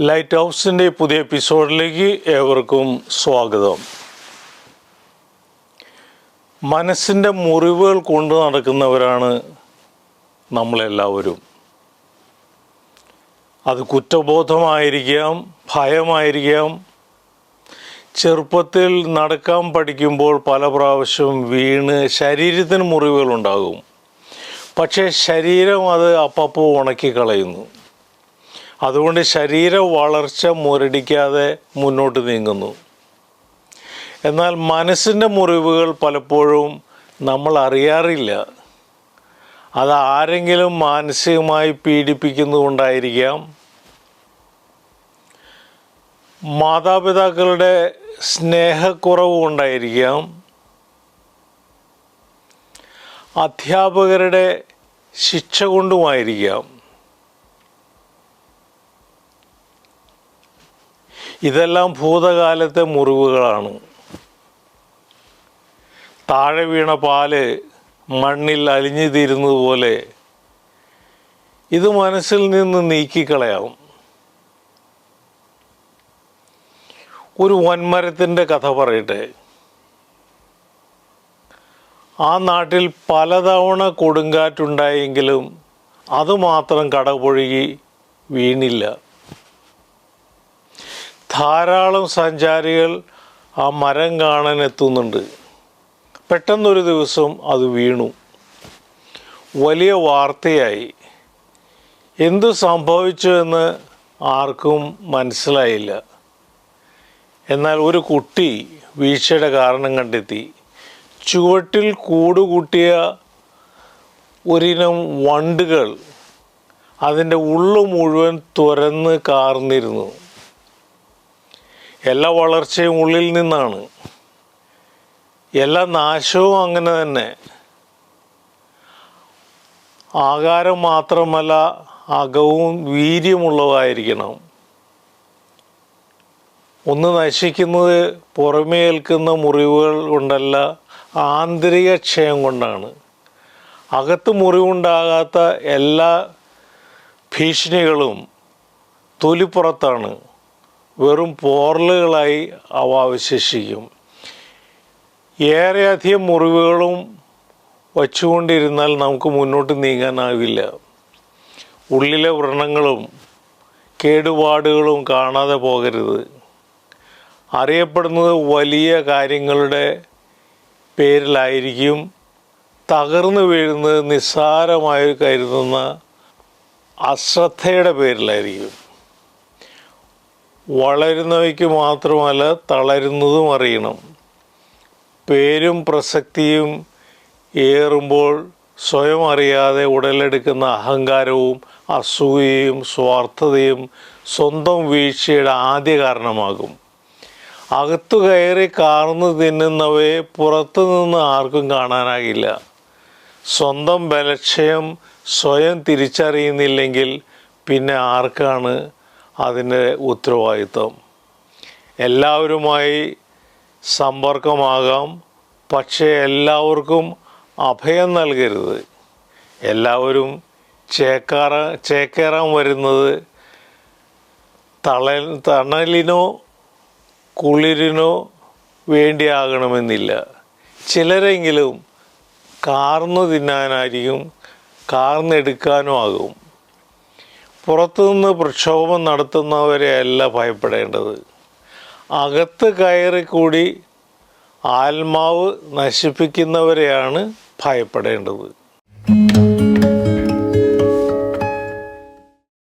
Light ഹൗസിന്റെ പുതിയ എപ്പിസോഡിലേക്ക് ഏവർക്കും സ്വാഗതം. മനസ്സിന്റെ മുറിവുകൾ കൊണ്ട് നടക്കുന്നവരാണ് നമ്മളെല്ലാവരും. അത് കുറ്റബോധമായിരിക്കാം ഭയമായിരിക്കാം. ചെറുപ്പത്തിൽ നടക്കാൻ പഠിക്കുമ്പോൾ പല പ്രാവശ്യം വീണ് ശരീരത്തിന് മുറിവുകളുണ്ടാകും പക്ഷേ ശരീരം അത് അപ്പപ്പോൾ ഉണക്കി കളയുന്നു അതുകൊണ്ട് ശരീര വളർച്ച മുരടിക്കാതെ മുന്നോട്ട് നീങ്ങുന്നു. എന്നാൽ മനസ്സിന്റെ മുറിവുകൾ പലപ്പോഴും നമ്മൾ അറിയാറില്ല. അത് ആരെങ്കിലും മാനസികമായി പീഡിപ്പിക്കുന്നതുകൊണ്ടായിരിക്കാം. മാതാപിതാക്കളുടെ സ്നേഹക്കുറവ് കൊണ്ടായിരിക്കാം. അധ്യാപകരുടെ ശിക്ഷ കൊണ്ടുമായിരിക്കാം. ഇതെല്ലാം ഭൂതകാലത്തെ മുറിവുകളാണ്. താഴെ വീണ പാൽ മണ്ണിൽ അലിഞ്ഞു തീരുന്നത് പോലെ ഇത് മനസ്സിൽ നിന്ന് നീക്കിക്കളയാം ഒരു വൻമരത്തിന്റെ കഥ പറയട്ടെ. ആ നാട്ടിൽ പലതവണ കൊടുങ്കാറ്റുണ്ടായെങ്കിലും അതുമാത്രം കടപൊഴുകി വീണില്ല. ധാരാളം സഞ്ചാരികൾ ആ മരം കാണാൻ എത്തുന്നുണ്ട്. പെട്ടെന്നൊരു ദിവസം അത് വീണു. വലിയ വാർത്തയായി. എന്തു സംഭവിച്ചു എന്ന് ആർക്കും മനസ്സിലായില്ല. എന്നാൽ ഒരു കുട്ടി വീഴ്ചയുടെ കാരണം കണ്ടെത്തി. ചുവട്ടിൽ കൂടുകൂട്ടിയ ഒരിനം വണ്ടുകൾ അതിന്റെ ഉള്ളു മുഴുവൻ തുരന്ന് കാർന്നിരുന്നു. എല്ലാ വളർച്ചയും ഉള്ളിൽ നിന്നാണ്. എല്ലാ നാശവും അങ്ങനെ തന്നെ. ആകാരം മാത്രമല്ല അകവും വീര്യമുള്ളതായിരിക്കണം. ഒന്ന് നശിക്കുന്നത് പുറമേ ഏൽക്കുന്ന മുറിവുകൾ കൊണ്ടല്ല ആന്തരിക ക്ഷയം കൊണ്ടാണ്. അകത്ത് മുറിവുണ്ടാകാത്ത എല്ലാ ഭീഷണികളും തൊലിപ്പുറത്താണ്. വെറും പോറലുകളായി അവ അവശേഷിക്കും. ഏറെയധികം മുറിവുകളും വച്ചുകൊണ്ടിരുന്നാൽ നമുക്ക് മുന്നോട്ട് നീങ്ങാനാവില്ല ഉള്ളിലെ വ്രണങ്ങളും കേടുപാടുകളും കാണാതെ പോകരുത്. അറിയപ്പെടുന്നത് വലിയ കാര്യങ്ങളുടെ പേരിലായിരിക്കും തകർന്നു വീഴുന്നത് നിസ്സാരമായി കരുതുന്ന അശ്രദ്ധയുടെ പേരിലായിരിക്കും. വളരുന്നവയ്ക്ക് മാത്രമല്ല തളരുന്നതും അറിയണം. പേരും പ്രസക്തിയും ഏറുമ്പോൾ സ്വയം അറിയാതെ ഉടലെടുക്കുന്ന അഹങ്കാരവും അസൂയയും സ്വാർത്ഥതയും സ്വന്തം വീഴ്ചയുടെ ആദ്യ കാരണമാകും. അകത്തു കയറി കാർന്നു തിന്നുന്നവയെ പുറത്തു നിന്ന് ആർക്കും കാണാനാകില്ല. സ്വന്തം ബലക്ഷയം സ്വയം തിരിച്ചറിയുന്നില്ലെങ്കിൽ പിന്നെ ആർക്കാണ് അതിന്റെ ഉത്തരവാദിത്വം. എല്ലാവരുമായി സമ്പർക്കമാകാം. പക്ഷേ എല്ലാവർക്കും അഭയം നൽകരുത്. എല്ലാവരും ചേക്കാറ ചേക്കേറാൻ വരുന്നത് തള തണലിനോ കുളിരിനോ വേണ്ടിയാകണമെന്നില്ല. ചിലരെങ്കിലും കാർന്നു തിന്നാനായിരിക്കും കാർന്നെടുക്കാനും ആകും പുറത്തുനിന്ന് പ്രക്ഷോഭം നടത്തുന്നവരെ അല്ല ഭയപ്പെടേണ്ടത്. അകത്ത് കയറി കൂടി ആത്മാവ് നശിപ്പിക്കുന്നവരെയാണ് ഭയപ്പെടേണ്ടത്.